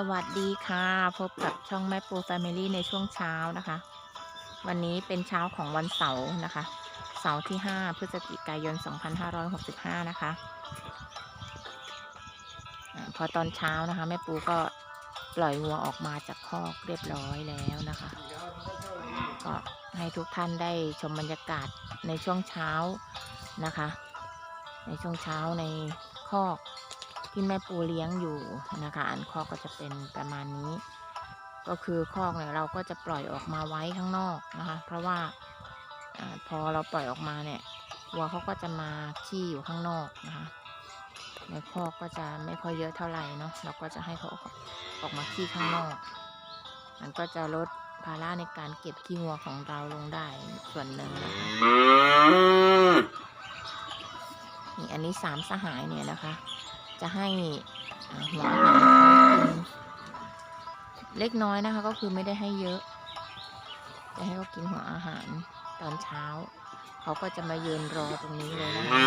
สวัสดีค่ะ พบกับช่องแม่ปูแฟมิลี่ในช่วงเช้านะคะ วันนี้เป็นเช้าของวันเสาร์นะคะ เสาร์ที่ 5 พฤศจิกายน 2565 นะคะอาพอตอนเช้านะคะ แม่ปูก็ปล่อยวัวออกมาจากคอกเรียบร้อยแล้วนะคะ ก็ให้ทุกท่านได้ชมบรรยากาศในช่วงเช้านะคะ ในช่วงเช้าในคอก ที่แม่ปูเลี้ยงอยู่นะคะอันคอกก็จะเป็นประมาณนี้ ก็คือคอกเนี่ยเราก็จะปล่อยออกมาไว้ข้างนอกนะคะ เพราะว่าอพอเราปล่อยออกมาเนี่ยวัวเขาก็จะมาขี้อยู่ข้างนอกนะคะในคอกก็จะไม่ค่อยเยอะเท่าไหร่เนาะเราก็จะให้เขาออกออกมาขี้ข้างนอกมันก็จะลดภาระในการเก็บขี้วัวของเราลงได้ส่วนหนึ่งนะคะนี่อันนี้สามสหายเนี่ยนะคะ จะให้หัวอาหารเขากินเล็กน้อยนะคะ ก็คือไม่ได้ให้เยอะ จะให้เขากินหัวอาหารตอนเช้า เขาก็จะมายืนรอตรงนี้เลยนะคะ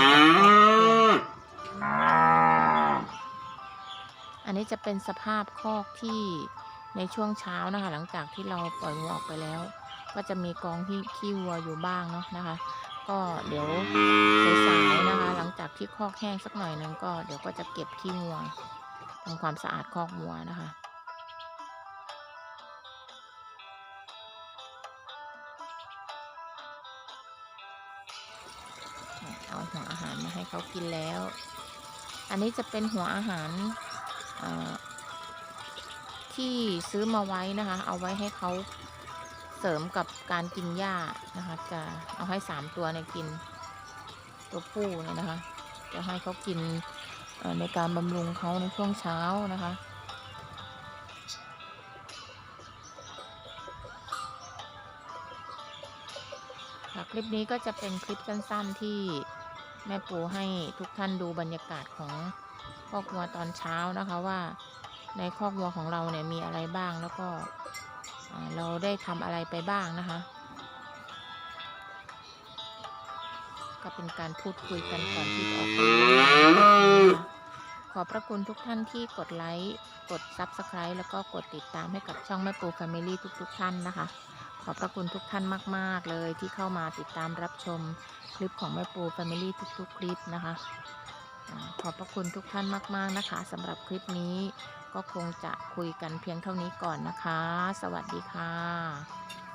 อันนี้จะเป็นสภาพคอกที่ในช่วงเช้านะคะ หลังจากที่เราปล่อยวัวออกไปแล้ว ก็จะมีกองที่ขี้วัวอยู่บ้างเนาะนะคะ ก็เดี๋ยวสายๆนะคะหลัง ที่คอกแห้งสักหน่อยนึงก็เดี๋ยวก็จะเก็บขี้วัวทำความสะอาดคอกวัวนะคะเอาหัวอาหารมาให้เขากินแล้ว อันนี้จะเป็นหัวอาหารที่ซื้อมาไว้นะคะ เอาไว้ให้เขาเสริมกับการกินหญ้านะคะ จะเอาให้สามตัวเนี่ยกินตัวผู้เนี่ยนะคะ จะให้เขากินในการบำรุงเขาในช่วงเช้านะคะค่ะคลิปนี้ก็จะเป็นคลิปสั้นๆที่แม่ปูให้ทุกท่านดูบรรยากาศของคอกวัวตอนเช้านะคะว่าในคอกวัวของเราเนี่ยมีอะไรบ้างแล้วก็เราได้ทำอะไรไปบ้างนะคะ ก็เป็นการพูดคุยกันก่อนที่จะออกไปขอบพระคุณทุกท่านที่กดไลค์ กด Subscribe แล้วก็กดติดตามให้กับช่องแม่ปู Family ทุกๆท่านนะคะ ขอบพระคุณทุกท่านมาก ๆ เลยที่เข้ามาติดตามรับชมคลิปของแม่ปู Family ทุกๆ คลิปนะคะอขอบพระคุณทุกท่านมาก ๆ นะคะสำหรับคลิปนี้ก็คงจะคุยกันเพียงเท่านี้ก่อนนะคะ สวัสดีค่ะ